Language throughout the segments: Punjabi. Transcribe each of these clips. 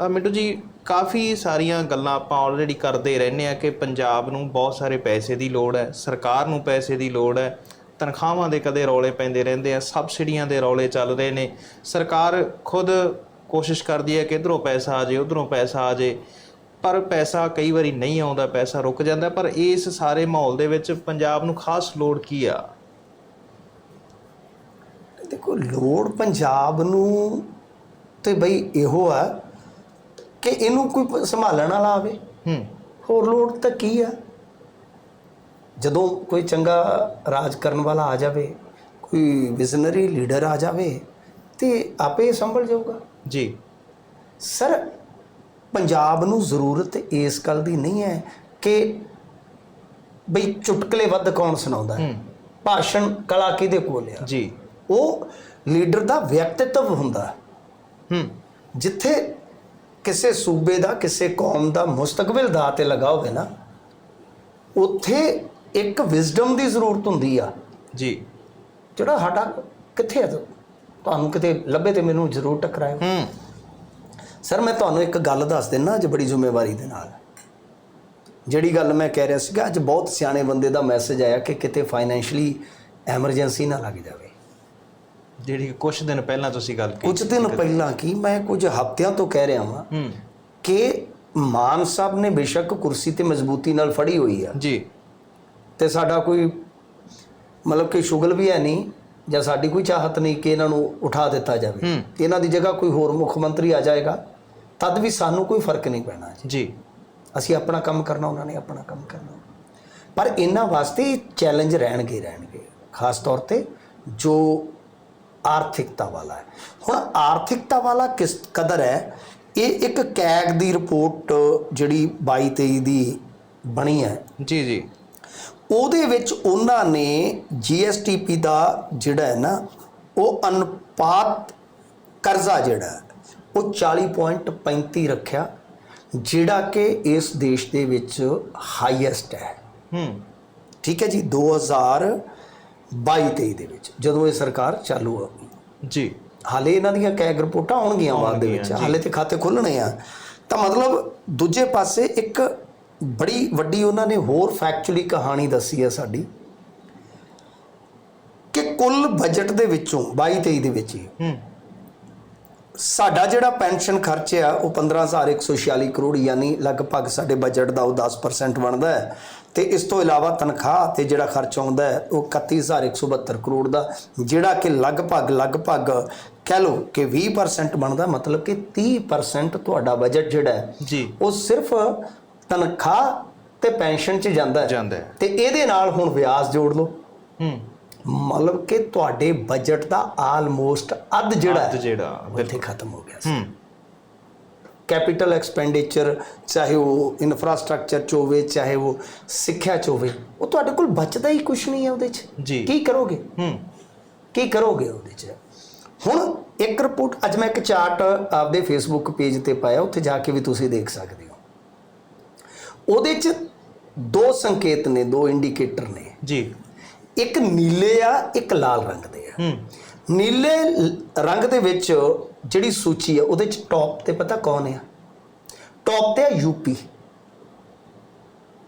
ਅ, ਮਿੰਟੂ ਜੀ ਕਾਫੀ ਸਾਰੀਆਂ ਗੱਲਾਂ ਆਪਾਂ ਆਲਰੇਡੀ ਕਰਦੇ ਰਹਿੰਦੇ ਆ ਕਿ ਪੰਜਾਬ ਨੂੰ ਬਹੁਤ ਸਾਰੇ ਪੈਸੇ ਦੀ ਲੋੜ ਹੈ ਸਰਕਾਰ ਨੂੰ ਪੈਸੇ ਦੀ ਲੋੜ ਹੈ ਤਨਖਾਹਾਂ ਦੇ ਕਦੇ ਰੌਲੇ ਪੈਂਦੇ ਰਹਿੰਦੇ ਆ ਸਬਸਿਡੀਆਂ ਦੇ ਰੌਲੇ ਚੱਲ ਰਹੇ ਨੇ। ਸਰਕਾਰ ਖੁਦ ਕੋਸ਼ਿਸ਼ ਕਰਦੀ ਹੈ ਕਿ ਇਧਰੋਂ ਪੈਸਾ ਆ ਜੇ ਉਧਰੋਂ ਪੈਸਾ ਆ ਜੇ ਪਰ ਪੈਸਾ ਕਈ ਵਾਰੀ ਨਹੀਂ ਆਉਂਦਾ ਪੈਸਾ ਰੁਕ ਜਾਂਦਾ ਪਰ ਇਸ ਸਾਰੇ ਮਾਹੌਲ ਦੇ ਵਿੱਚ ਪੰਜਾਬ ਨੂੰ ਖਾਸ ਲੋੜ ਕੀ ਆ? ਦੇਖੋ ਲੋੜ ਪੰਜਾਬ ਨੂੰ ਤੇ ਬਈ ਇਹੋ ਆ ਕਿ ਇਹਨੂੰ ਕੋਈ ਸੰਭਾਲਣ ਵਾਲਾ ਆਵੇ। ਹੂੰ। ਹੋਰ ਲੋੜ ਤਾਂ ਕੀ ਆ? ਜਦੋਂ ਕੋਈ ਚੰਗਾ ਰਾਜ ਕਰਨ ਵਾਲਾ ਆ ਜਾਵੇ ਕੋਈ ਵਿਜ਼ਨਰੀ ਲੀਡਰ ਆ ਜਾਵੇ ਤੇ ਆਪੇ ਸੰਭਲ ਜਾਊਗਾ। ਜੀ। ਸਰ ਪੰਜਾਬ ਨੂੰ ਜ਼ਰੂਰਤ ਇਸ ਗੱਲ ਦੀ ਨਹੀਂ ਹੈ ਕਿ ਬਈ ਚੁਟਕਲੇ ਵੱਧ ਕੌਣ ਸੁਣਾਉਂਦਾ ਹੈ। ਭਾਸ਼ਣ ਕਲਾ ਕਿਹਦੇ ਕੋਲ ਆ? ਜੀ। ਉਹ ਲੀਡਰ ਦਾ ਵਿਅਕਤਿਤਵ ਹੁੰਦਾ। ਹੂੰ। ਜਿੱਥੇ ਕਿਸੇ ਸੂਬੇ ਦਾ ਕਿਸੇ ਕੌਮ ਦਾ ਮੁਸਤਕਬਲ ਦਾ ਤੇ ਲਗਾ ਹੋਵੇ ਨਾ ਉੱਥੇ ਇੱਕ ਵਿਜ਼ਡਮ ਦੀ ਜ਼ਰੂਰਤ ਹੁੰਦੀ ਆ। ਜੀ। ਜਿਹੜਾ ਸਾਡਾ ਕਿੱਥੇ ਹੈ ਤੁਹਾਨੂੰ ਕਿਤੇ ਲੱਭੇ ਤੇ ਮੈਨੂੰ ਜ਼ਰੂਰ ਟਕਰਾਇਓ। ਹੂੰ। ਸਰ ਮੈਂ ਤੁਹਾਨੂੰ ਇੱਕ ਗੱਲ ਦੱਸ ਦਿੰਨਾ ਅੱਜ ਬੜੀ ਜ਼ਿੰਮੇਵਾਰੀ ਦੇ ਨਾਲ। ਜਿਹੜੀ ਗੱਲ ਮੈਂ ਕਹਿ ਰਿਹਾ ਸੀਗਾ ਅੱਜ ਬਹੁਤ ਸਿਆਣੇ ਬੰਦੇ ਦਾ ਮੈਸੇਜ ਆਇਆ ਕਿ ਕਿਤੇ ਫਾਈਨੈਂਸ਼ਲੀ ਐਮਰਜੈਂਸੀ ਨਾ ਲੱਗ ਜਾਵੇ। ਜਿਹੜੀ ਕੁਝ ਦਿਨ ਪਹਿਲਾਂ ਤੁਸੀਂ ਗੱਲ ਕੀਤੀ ਕੁਝ ਦਿਨ ਪਹਿਲਾਂ ਕੀ ਮੈਂ ਕੁਝ ਹਫ਼ਤਿਆਂ ਤੋਂ ਕਹਿ ਰਿਹਾ ਹਾਂ। ਕਿ ਮਾਨ ਸਾਹਿਬ ਨੇ ਬੇਸ਼ੱਕ ਕੁਰਸੀ ਤੇ ਮਜ਼ਬੂਤੀ ਨਾਲ ਫੜੀ ਹੋਈ ਆ। ਜੀ। ਤੇ ਸਾਡਾ ਕੋਈ ਮਤਲਬ ਕਿ ਸ਼ੁਗਲ ਵੀ ਹੈ ਨਹੀਂ ਜਾਂ ਸਾਡੀ ਕੋਈ ਚਾਹਤ ਨਹੀਂ ਕਿ ਇਹਨਾਂ ਨੂੰ ਉਠਾ ਦਿੱਤਾ ਜਾਵੇ। ਇਹਨਾਂ ਦੀ ਜਗ੍ਹਾ ਕੋਈ ਹੋਰ ਮੁੱਖ ਮੰਤਰੀ ਆ ਜਾਏਗਾ। ਤਦ ਵੀ ਸਾਨੂੰ ਕੋਈ ਫ਼ਰਕ ਨਹੀਂ ਪੈਣਾ ਜੀ। ਅਸੀਂ ਆਪਣਾ ਕੰਮ ਕਰਨਾ ਉਹਨਾਂ ਨੇ ਆਪਣਾ ਕੰਮ ਕਰਨਾ। ਪਰ ਇਹਨਾਂ ਵਾਸਤੇ ਚੈਲੰਜ ਰਹਿਣਗੇ ਰਹਿਣਗੇ। ਖਾਸ ਤੌਰ ਤੇ ਜੋ ਆਰਥਿਕਤਾ ਵਾਲਾ ਹੈ। ਹੁਣ ਆਰਥਿਕਤਾ ਵਾਲਾ ਕਿਸ ਕਦਰ ਹੈ? ਇਹ ਇੱਕ ਕੈਗ ਦੀ ਰਿਪੋਰਟ ਜਿਹੜੀ 22 23 ਦੀ ਬਣੀ ਹੈ। ਜੀ ਜੀ। ਉਹਦੇ ਵਿੱਚ ਉਹਨਾਂ ਨੇ GSTP ਦਾ ਜਿਹੜਾ ਹੈ ਨਾ ਉਹ ਅਨੁਪਾਤ ਕਰਜ਼ਾ ਜਿਹੜਾ ਉਹ 40.35 ਰੱਖਿਆ ਜਿਹੜਾ ਕਿ ਇਸ ਦੇਸ਼ ਦੇ ਵਿੱਚ ਹਾਈਐਸਟ ਹੈ। ਹੂੰ। ਠੀਕ ਹੈ ਜੀ 2022 23 ਦੇ ਵਿੱਚ ਜਦੋਂ ਇਹ ਸਰਕਾਰ ਚਾਲੂ ਜੀ। ਹਾਲੇ ਇਹਨਾਂ ਦੀਆਂ ਕੈਗ ਰਿਪੋਰਟਾਂ ਆਉਣਗੀਆਂ ਬਾਅਦ ਦੇ ਵਿੱਚ। ਹਾਲੇ ਤੇ ਖਾਤੇ ਖੁੱਲਣੇ ਆ। ਤਾਂ ਮਤਲਬ ਦੂਜੇ ਪਾਸੇ ਇੱਕ ਬੜੀ ਵੱਡੀ ਉਹਨਾਂ ਨੇ ਹੋਰ ਫੈਕਚੁਅਲੀ ਕਹਾਣੀ ਦੱਸੀ ਹੈ ਸਾਡੀ ਕਿ ਕੁੱਲ ਬਜਟ ਦੇ ਵਿੱਚੋਂ 22 23 ਦੇ ਵਿੱਚ ਹੀ ਹੂੰ। ਸਾਡਾ ਜਿਹੜਾ ਪੈਨਸ਼ਨ ਖਰਚ ਆ ਉਹ 15146 ਕਰੋੜ ਯਾਨੀ ਲਗਭਗ ਸਾਡੇ ਬਜਟ ਦਾ ਉਹ 10% ਬਣਦਾ ਹੈ। ਤੇ ਇਸ ਤੋਂ ਇਲਾਵਾ ਤਨਖਾਹ ਤੇ ਜਿਹੜਾ ਖਰਚ ਆਉਂਦਾ ਹੈ ਉਹ 31172 ਕਰੋੜ ਦਾ ਜਿਹੜਾ ਕਿ ਲਗਭਗ ਲਗਭਗ ਕਹਿ ਲਓ ਕਿ 20% ਬਣਦਾ ਮਤਲਬ ਕਿ 30% ਤੁਹਾਡਾ ਬਜਟ ਜਿਹੜਾ ਹੈ ਜੀ। ਉਹ ਸਿਰਫ ਤਨਖਾਹ ਤੇ ਪੈਨਸ਼ਨ 'ਚ ਜਾਂਦਾ ਹੈ। ਤੇ ਇਹਦੇ ਨਾਲ ਹੁਣ ਵਿਆਜ ਜੋੜ ਲਓ। ਹੂੰ। ਮਤਲਬ ਕਿ ਤੁਹਾਡੇ ਬਜਟ ਦਾ ਆਲਮੋਸਟ ਅੱਧ ਜਿਹੜਾ ਅੱਧ ਜਿਹੜਾ ਇੱਥੇ ਖਤਮ ਹੋ ਗਿਆ ਸੀ। ਕੈਪੀਟਲ ਐਕਸਪੈਂਡੀਚਰ ਚਾਹੇ ਉਹ ਇਨਫਰਾਸਟ੍ਰਕਚਰ ਚ ਹੋਵੇ ਚਾਹੇ ਉਹ ਸਿੱਖਿਆ ਚ ਹੋਵੇ ਉਹ ਤੁਹਾਡੇ ਕੋਲ ਬਚਦਾ ਹੀ ਕੁਝ ਨਹੀਂ ਹੈ ਉਹਦੇ ਚ। ਜੀ। ਕੀ ਕਰੋਗੇ? ਹੂੰ। ਕੀ ਕਰੋਗੇ ਉਹਦੇ ਚ? ਹੁਣ ਇੱਕ ਰਿਪੋਰਟ ਅੱਜ ਮੈਂ ਇੱਕ ਚਾਰਟ ਆਪਦੇ ਫੇਸਬੁੱਕ ਪੇਜ ਤੇ ਪਾਇਆ ਉੱਥੇ ਜਾ ਕੇ ਵੀ ਤੁਸੀਂ ਦੇਖ ਸਕਦੇ ਹੋ। ਉਹਦੇ ਚ ਦੋ ਸੰਕੇਤ ਨੇ ਦੋ ਇੰਡੀਕੇਟਰ ਨੇ। ਜੀ। ਇੱਕ ਨੀਲੇ ਆ ਇੱਕ ਲਾਲ ਰੰਗ ਦੇ ਆ। ਹੂੰ। ਨੀਲੇ ਰੰਗ ਦੇ ਵਿੱਚ ਜਿਹੜੀ ਸੂਚੀ ਹੈ ਉਹਦੇ ਚ ਟੌਪ ਤੇ ਪਤਾ ਕੌਣ ਹੈ ਟੌਪ ਤੇ ਹੈ ਯੂਪੀ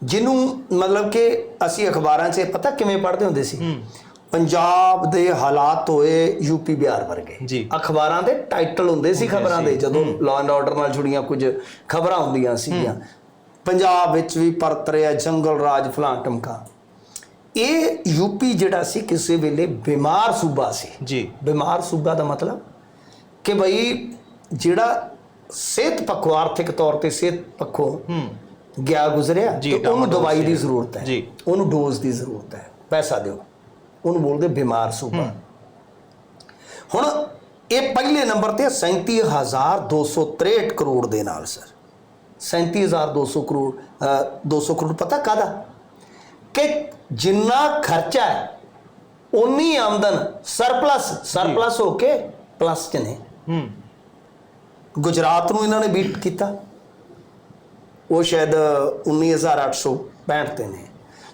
ਜਿਹਨੂੰ ਮਤਲਬ ਕਿ ਅਸੀਂ ਅਖਬਾਰਾਂ 'ਚ ਪਤਾ ਕਿਵੇਂ ਪੜ੍ਹਦੇ ਹੁੰਦੇ ਸੀ? ਪੰਜਾਬ ਦੇ ਹਾਲਾਤ ਹੋਏ ਯੂਪੀ ਬਿਹਾਰ ਵਰਗੇ। ਅਖਬਾਰਾਂ ਦੇ ਟਾਈਟਲ ਹੁੰਦੇ ਸੀ ਖਬਰਾਂ ਦੇ ਜਦੋਂ ਲਾਅ ਐਂਡ ਆਰਡਰ ਨਾਲ ਜੁੜੀਆਂ ਕੁਝ ਖਬਰਾਂ ਹੁੰਦੀਆਂ ਸੀਗੀਆਂ। ਪੰਜਾਬ ਵਿੱਚ ਵੀ ਪਰਤ ਰਿਹਾ ਜੰਗਲ ਰਾਜ ਫਲਾਂ ਟਮਕਾ। ਇਹ ਯੂਪੀ ਜਿਹੜਾ ਸੀ ਕਿਸੇ ਵੇਲੇ ਬਿਮਾਰ ਸੂਬਾ ਸੀ। ਜੀ। ਬਿਮਾਰ ਸੂਬਾ ਦਾ ਮਤਲਬ ਕਿ ਭਈ ਜਿਹੜਾ ਸਿਹਤ ਪੱਖੋਂ ਆਰਥਿਕ ਤੌਰ ਤੇ ਸਿਹਤ ਪੱਖੋਂ ਹੂੰ। ਗਿਆ ਗੁਜ਼ਰਿਆ ਤੇ ਉਹਨੂੰ ਦਵਾਈ ਦੀ। ਜ਼ਰੂਰਤ ਹੈ। ਜੀ। ਉਹਨੂੰ ਡੋਜ਼ ਦੀ ਜ਼ਰੂਰਤ ਹੈ। ਪੈਸਾ ਦਿਓ। ਉਹਨੂੰ ਬੋਲਦੇ ਬਿਮਾਰ ਸੂਬਾ। ਹੁਣ ਇਹ ਪਹਿਲੇ ਨੰਬਰ ਤੇ ਹੈ 37263 ਕਰੋੜ ਦੇ ਨਾਲ ਸਰ। 37200 ਕਰੋੜ ਅ, 200 ਕਰੋੜ ਪਤਾ ਕਾਦਾ ਕਿ ਜਿੰਨਾ ਖਰਚਾ ਹੈ ਉਨੀ ਆਮਦਨ ਸਰਪਲਸ ਸਰਪਲਸ ਹੋ ਕੇ ਪਲੱਸ ਚ ਨੇ। ਹੂੰ। ਗੁਜਰਾਤ ਨੂੰ ਇਹਨਾਂ ਨੇ ਬੀਟ ਕੀਤਾ। ਉਹ ਸ਼ਾਇਦ 19865 ਤੇ ਨੇ।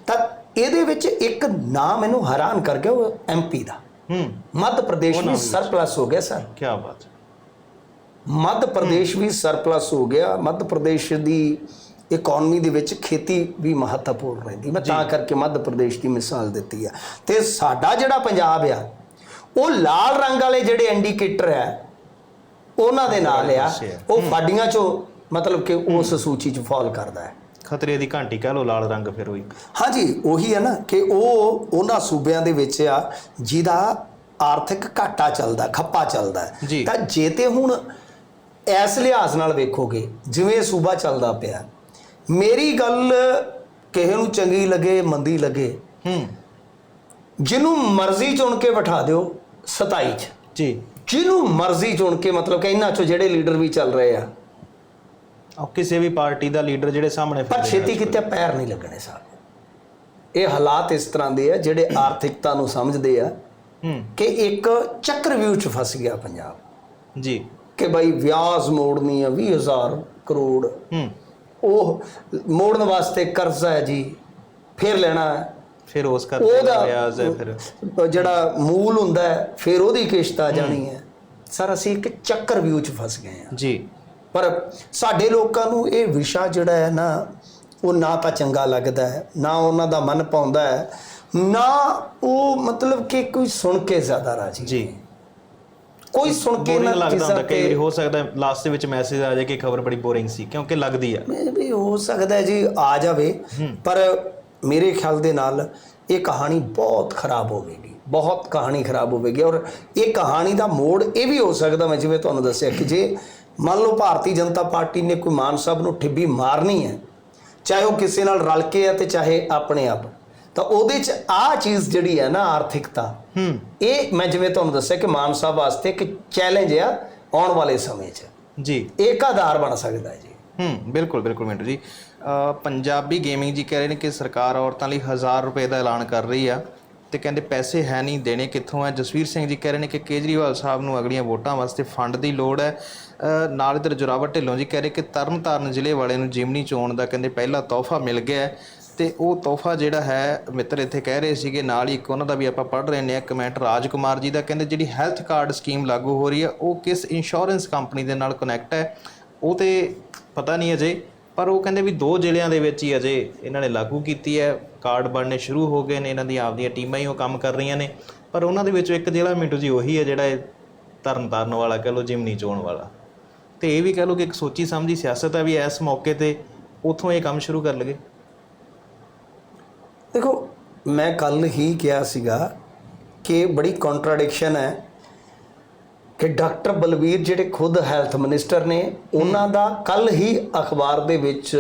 ਤਾਂ ਇਹਦੇ ਵਿੱਚ ਇੱਕ ਨਾਮ ਮੈਨੂੰ ਹੈਰਾਨ ਕਰ ਗਿਆ ਉਹ ਐਮਪੀ ਦਾ। ਹੂੰ। ਮੱਧ ਪ੍ਰਦੇਸ਼ ਵਿੱਚ। ਸਰਪਲਸ ਹੋ ਗਿਆ ਸਰ। ਕੀ ਬਾਤ ਹੈ। ਮੱਧ ਪ੍ਰਦੇਸ਼ ਵੀ ਸਰਪਲਸ ਹੋ ਗਿਆ। ਮੱਧ ਪ੍ਰਦੇਸ਼ ਦੀ ਇਕਨੋਮੀ ਦੇ ਵਿੱਚ ਖੇਤੀ ਵੀ ਮਹੱਤਵਪੂਰਨ ਰਹਿੰਦੀ। ਮੈਂ ਤਾਂ ਕਰਕੇ ਮੱਧ ਪ੍ਰਦੇਸ਼ ਦੀ ਮਿਸਾਲ ਦਿੱਤੀ ਆ। ਤੇ ਸਾਡਾ ਜਿਹੜਾ ਪੰਜਾਬ ਆ ਉਹ ਲਾਲ ਰੰਗ ਵਾਲੇ ਜਿਹੜੇ ਇੰਡੀਕੇਟਰ ਆ ਉਹਨਾਂ ਦੇ ਨਾਲ ਆ ਉਹ ਫਾਡੀਆਂ ਚੋਂ ਮਤਲਬ ਕਿ ਉਸ ਸੂਚੀ 'ਚ ਫਾਲ ਕਰਦਾ ਹੈ। ਖਤਰੇ ਦੀ ਘੰਟੀ ਕਹਿ ਲਓ ਲਾਲ ਰੰਗ ਫਿਰ ਹੋਈ ਹਾਂਜੀ ਉਹੀ ਹੈ ਨਾ ਕਿ ਉਹ ਉਹਨਾਂ ਸੂਬਿਆਂ ਦੇ ਵਿੱਚ ਆ ਜਿਹਦਾ ਆਰਥਿਕ ਘਾਟਾ ਚੱਲਦਾ ਖੱਪਾ ਚੱਲਦਾ। ਤਾਂ ਜੇ ਤੇ ਹੁਣ ਇਸ ਲਿਹਾਜ਼ ਨਾਲ ਵੇਖੋਗੇ ਜਿਵੇਂ ਸੂਬਾ ਚੱਲਦਾ ਪਿਆ ਮੇਰੀ ਗੱਲ ਕਿਸੇ ਨੂੰ ਚੰਗੀ ਲੱਗੇ ਮੰਦੀ ਲੱਗੇ ਹੂੰ। ਜਿਹਨੂੰ ਮਰਜ਼ੀ ਚੁਣ ਕੇ ਬਿਠਾ ਦਿਓ 27 ਚ। ਜੀ। ਜਿਹਨੂੰ ਮਰਜ਼ੀ ਚੁਣ ਕੇ ਮਤਲਬ ਕਿ ਇਹਨਾਂ ਚੋਂ ਜਿਹੜੇ ਲੀਡਰ ਵੀ ਚੱਲ ਰਹੇ ਆ। ਉਹ ਕਿਸੇ ਵੀ ਪਾਰਟੀ ਦਾ ਲੀਡਰ ਜਿਹੜੇ ਸਾਹਮਣੇ ਪਰ ਫਿਰਦੇ ਛੇਤੀ ਕਿਤੇ ਪੈਰ ਨਹੀਂ ਲੱਗਣੇ ਸਾਹਿਬ ਇਹ ਹਾਲਾਤ ਇਸ ਤਰ੍ਹਾਂ ਦੇ ਆ ਜਿਹੜੇ ਆਰਥਿਕਤਾ ਨੂੰ ਸਮਝਦੇ ਆ ਹੂੰ। ਕਿ ਇੱਕ ਚੱਕਰਵਿਊਹ ਚ ਫਸ ਗਿਆ ਪੰਜਾਬ। ਜੀ। ਕਿ ਭਾਈ ਵਿਆਜ ਮੋੜਨੀ ਆ 20000 ਕਰੋੜ। ਹੂੰ। ਉਹ ਮੋੜਨ ਵਾਸਤੇ ਕਰਜ਼ਾ ਹੈ ਜੀ ਫਿਰ ਲੈਣਾ ਹੈ। ਫਿਰ ਉਸ ਕਰਕੇ ਉਹਦਾ ਵਿਆਜ ਹੈ ਫਿਰ। ਜਿਹੜਾ ਮੂਲ ਹੁੰਦਾ ਹੈ ਫਿਰ ਉਹਦੀ ਕਿਸ਼ਤ ਆ ਜਾਣੀ ਹੈ। ਸਰ ਅਸੀਂ ਇੱਕ ਚੱਕਰਵਿਊਹ ਚ ਫਸ ਗਏ ਆ ਜੀ। ਪਰ ਸਾਡੇ ਲੋਕਾਂ ਨੂੰ ਇਹ ਵਿਸ਼ਾ ਜਿਹੜਾ ਹੈ ਨਾ ਉਹ ਨਾ ਤਾਂ ਚੰਗਾ ਲੱਗਦਾ ਹੈ ਨਾ ਉਹਨਾਂ ਦਾ ਮਨ ਪਾਉਂਦਾ ਹੈ ਨਾ ਉਹ ਮਤਲਬ ਕਿ ਕੋਈ ਸੁਣ ਕੇ ਜ਼ਿਆਦਾ ਰਾਜੀ ਜੀ। ਕੋਈ ਸੁਣ ਕੇ ਬੋਰਿੰਗ ਨਾ ਲੱਗਦਾ ਹੁੰਦਾ ਕਈ ਵਾਰੀ ਤੇ ਹੋ ਸਕਦਾ ਲਾਸਟ ਦੇ ਵਿੱਚ ਮੈਸੇਜ ਆ ਜਾਏ ਕਿ ਖਬਰ ਬੜੀ ਬੋਰਿੰਗ ਸੀ ਕਿਉਂਕਿ ਲੱਗਦੀ ਆ। ਵੀ ਹੋ ਸਕਦਾ ਹੈ ਜੀ ਆ ਜਾਵੇ ਪਰ ਮੇਰੇ ਖਿਆਲ ਦੇ ਨਾਲ ਇਹ ਕਹਾਣੀ ਬਹੁਤ ਖਰਾਬ ਹੋਵੇਗੀ ਬਹੁਤ ਕਹਾਣੀ ਖਰਾਬ ਹੋਵੇਗੀ ਔਰ ਇਹ ਕਹਾਣੀ ਦਾ ਮੋੜ ਇਹ ਵੀ ਹੋ ਸਕਦਾ ਮੈਂ ਜਿਵੇਂ ਤੁਹਾਨੂੰ ਦੱਸਿਆ ਕਿ ਜੇ ਮੰਨ ਲਓ ਭਾਰਤੀ ਜਨਤਾ ਪਾਰਟੀ ਨੇ ਕੋਈ ਮਾਨ ਸਾਹਿਬ ਨੂੰ ਠਿੱਬੀ ਮਾਰਨੀ ਹੈ ਚਾਹੇ ਉਹ ਕਿਸੇ ਨਾਲ ਰਲ ਕੇ ਹੈ ਤੇ ਚਾਹੇ ਆਪਣੇ ਆਪ ਤਾਂ ਉਹਦੇ ਚ ਆ ਚੀਜ਼ ਜਿਹੜੀ ਹੈ ਨਾ ਆਰਥਿਕਤਾ ਹੂੰ। ਇਹ ਮੈਂ ਜਿਵੇਂ ਤੁਹਾਨੂੰ ਦੱਸਿਆ ਕਿ ਮਾਨ ਸਾਹਿਬ ਵਾਸਤੇ ਇੱਕ ਚੈਲੰਜ ਆ ਆਉਣ ਵਾਲੇ ਸਮੇਂ 'ਚ। ਜੀ। ਇੱਕ ਆਧਾਰ ਬਣ ਸਕਦਾ ਹੈ ਜੀ। ਹੂੰ ਬਿਲਕੁਲ ਬਿਲਕੁਲ ਮਿੰਟੂ ਜੀ। ਪੰਜਾਬੀ ਗੇਮਿੰਗ ਜੀ ਕਹਿ ਰਹੇ ਨੇ ਕਿ ਸਰਕਾਰ ਔਰਤਾਂ ਲਈ 1000 ਰੁਪਏ ਦਾ ਐਲਾਨ ਕਰ ਰਹੀ ਆ ਤੇ ਕਹਿੰਦੇ ਪੈਸੇ ਹੈ ਨਹੀਂ ਦੇਣੇ ਕਿੱਥੋਂ ਆ? ਜਸਵੀਰ ਸਿੰਘ ਜੀ ਕਹਿ ਰਹੇ ਨੇ ਕਿ ਕੇਜਰੀਵਾਲ ਸਾਹਿਬ ਨੂੰ ਅਗਲੀਆਂ ਵੋਟਾਂ ਵਾਸਤੇ ਫੰਡ ਦੀ ਲੋੜ ਹੈ। ਨਾਲ ਇਧਰ ਜੁਰਾਵਰ ਢਿੱਲੋਂ ਜੀ ਕਹਿ ਰਹੇ ਕਿ ਤਰਨਤਾਰਨ ਜ਼ਿਲ੍ਹੇ ਵਾਲੇ ਨੂੰ ਜਿਮਨੀ ਚੋਣ ਦਾ ਕਹਿੰਦੇ ਪਹਿਲਾ ਤੋਹਫਾ ਮਿਲ ਗਿਆ ਹੈ। ਤੇ ਉਹ ਤੋਹਫਾ ਜਿਹੜਾ ਹੈ ਮਿੱਤਰ ਇੱਥੇ ਕਹਿ ਰਹੇ ਸੀਗੇ, ਨਾਲ ਹੀ ਇੱਕ ਉਹਨਾਂ ਦਾ ਵੀ ਆਪਾਂ ਪੜ੍ਹ ਰਹੇ ਨੇ, ਕਮੈਂਟ ਰਾਜ ਕੁਮਾਰ ਜੀ ਦਾ, ਕਹਿੰਦੇ ਜਿਹੜੀ ਹੈਲਥ ਕਾਰਡ ਸਕੀਮ ਲਾਗੂ ਹੋ ਰਹੀ ਹੈ, ਉਹ ਕਿਸ ਇੰਸ਼ੋਰੈਂਸ ਕੰਪਨੀ ਦੇ ਨਾਲ ਕਨੈਕਟ ਹੈ? ਉਹ ਤੇ ਪਤਾ ਨਹੀਂ ਅਜੇ, ਪਰ ਉਹ ਕਹਿੰਦੇ ਵੀ ਦੋ ਜ਼ਿਲ੍ਹਿਆਂ ਦੇ ਵਿੱਚ ਹੀ ਅਜੇ ਇਹਨਾਂ ਨੇ ਲਾਗੂ ਕੀਤੀ ਹੈ, ਕਾਰਡ ਬਣਨੇ ਸ਼ੁਰੂ ਹੋ ਗਏ ਨੇ, ਇਹਨਾਂ ਦੀਆਂ ਆਪਦੀਆਂ ਟੀਮਾਂ ਹੀ ਉਹ ਕੰਮ ਕਰ ਰਹੀਆਂ ਨੇ, ਪਰ ਉਹਨਾਂ ਦੇ ਵਿੱਚੋਂ ਇੱਕ ਜ਼ਿਲ੍ਹਾ ਮਿੰਟੂ ਜੀ ਉਹੀ ਹੈ ਜਿਹੜਾ ਇਹ ਤਰਨ ਤਾਰਨ ਵਾਲਾ, ਕਹ ਲਓ ਜਿਮਨੀ ਚੋਣ ਵਾਲਾ। ਤੇ ਇਹ ਵੀ ਕਹ ਲਓ ਕਿ ਇੱਕ ਸੋਚੀ ਸਮਝੀ ਸਿਆਸਤ ਹੈ ਵੀ ਇਸ ਮੌਕੇ ਤੇ ਉਥੋਂ ਇਹ ਕੰਮ ਸ਼ੁਰੂ ਕਰ ਲਗੇ ਦੇਖੋ, ਮੈਂ ਕੱਲ ਹੀ ਕਿਹਾ ਸੀਗਾ ਕਿ ਬੜੀ ਕੰਟਰਡਿਕਸ਼ਨ ਹੈ ਕਿ ਡਾਕਟਰ ਬਲਬੀਰ ਜਿਹੜੇ ਖੁਦ ਹੈਲਥ ਮਿਨਿਸਟਰ ਨੇ, ਉਹਨਾਂ ਦਾ ਕੱਲ ਹੀ ਅਖਬਾਰ ਦੇ ਵਿੱਚ